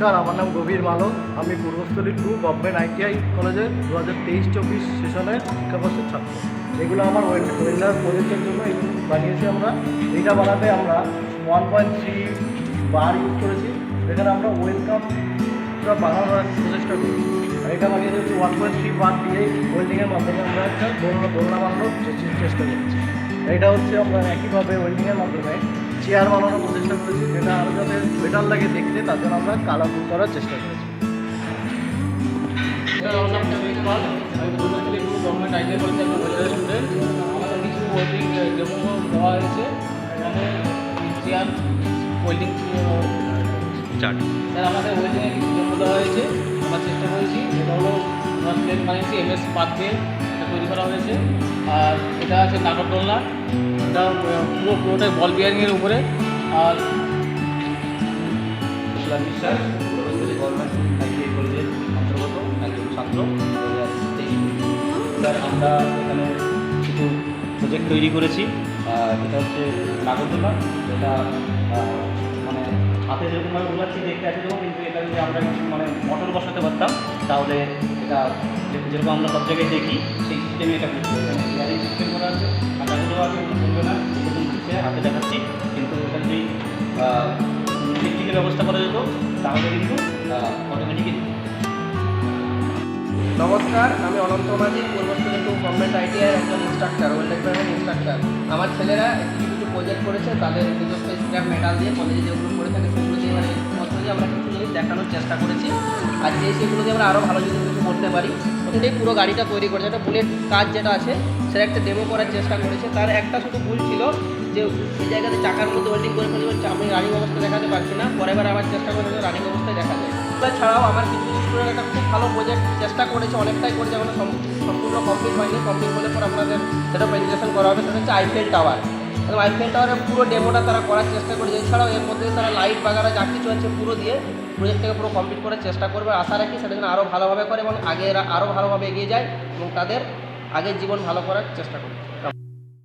নমস্কার, আমার নাম গভীর মালক। আমি পূর্বস্থলী টু গভর্নমেন্ট আইটিআই কলেজে দু হাজার তেইশ চব্বিশ সেশনের শিক্ষাবর্ষের ছাত্র। এগুলো আমার ওয়েল্ডার প্রজেক্টের জন্য বানিয়েছি আমরা। এইটা বানাতে আমরা ওয়ান পয়েন্ট থ্রি বার ইউজ করেছি। এখানে আমরা ওয়েলকামটা বানানোর প্রচেষ্টা করেছি। আর এটা বানিয়েছি হচ্ছে ওয়ান পয়েন্ট থ্রি বার দিয়ে ওয়েল্ডিংয়ের মাধ্যমে আমরা একটা দোলনা দোলনা বানানোর চেষ্টা করেছি। এটা হচ্ছে আমরা একইভাবে ওয়েল্ডিংয়ের মাধ্যমে চেয়ার বানানোর প্রচেষ্টা করেছি যেটা আরও যাতে বেটার লাগে দেখতে তার জন্য আমরা কালারফুল করার চেষ্টা করেছি আমাদের কিছু ওয়েল্ডিং ডেমো দেওয়া হয়েছে। চার্ট আমাদের কিছু দেওয়া হয়েছে আমরা চেষ্টা করেছি এটা হলো বানিয়েছি এম এস দিয়ে তৈরি করা হয়েছে। আর এটা আছে নাগরদোলনা। এটা পুরো পুরোটাই বল বিয়ারিংয়ের উপরে। আর কলেজের একজন ছাত্র আমরা এখানে কিছু প্রজেক্ট তৈরি করেছি। এটা হচ্ছে নাগরদোলা এটা মানে হাতে যেরকমভাবে বোঝাচ্ছি, দেখতে আছে কিন্তু এটা যদি আমরা কিছু মানে মোটর বসাতে পারতাম, তাহলে এটা যেরকম আমরা সব জায়গায় দেখি, সেই সিস্টেমে এটা করতে এখানে এয়ারিং সিস্টেম করা আছে? হাতাগুলো আছে কোনো না এরকম হাতে দেখাচ্ছি। কিন্তু এটা যদি টেকনিকের ব্যবস্থা করা যেত তাহলে কিন্তু অটোমেটিকই নমস্কার, আমি Ananta Majhi, Purbasthali two government ITI একজন ইনস্ট্রাক্টর ওয়েল্ড ডেভেলপমেন্ট ইনস্ট্রাক্টর আমার ছেলেরা কিছু কিছু প্রজেক্ট করেছে, তাদের নিজস্ব স্ক্র্যাপ মেটাল দিয়ে কলেজে যেগুলো করে থাকে, সেগুলো দিয়ে মানে দিয়ে আমরা কিছু জিনিস দেখানোর চেষ্টা করেছি। আর যে সেগুলো দিয়ে আমরা আরও ভালো যদি কিছু করতে পারি ওটাই পুরো গাড়িটা তৈরি করেছে। একটা বুলেট কাজ যেটা আছে, সেটা একটা ডেমো করার চেষ্টা করেছে। তার একটা শুধু ভুল ছিল যে এই জায়গাতে চাকার মধ্যে ওয়েল্ডিং করে ফেলে আমি রানিং অবস্থা দেখাতে পারছি না। পরের বার আবার চেষ্টা করে রানিং অবস্থায় দেখা যায়। ছাড়াও আমার কিছু কিছু স্টুডেন্ট একটা খুব ভালো প্রজেক্ট চেষ্টা করেছে, অনেকটাই করেছে, এখন সম্পূর্ণ কমপ্লিট হয়নি। কমপ্লিট হলে পর আপনাদের সেটা প্রেজেন্টেশন করা হবে, সেটা হচ্ছে আইফেল টাওয়ার এবং আইফেল টাওয়ারের পুরো ডেমোটা তারা করার চেষ্টা করেছে। এছাড়াও এর মধ্যে তারা লাইট বাগারা যা কিছু আছে পুরো দিয়ে প্রজেক্টটাকে পুরো কমপ্লিট করার চেষ্টা করবে। আশা রাখি সেটা যেন আরও ভালোভাবে করে এবং আগে আরও ভালোভাবে এগিয়ে যায় এবং তাদের আগের জীবন ভালো করার চেষ্টা করবে।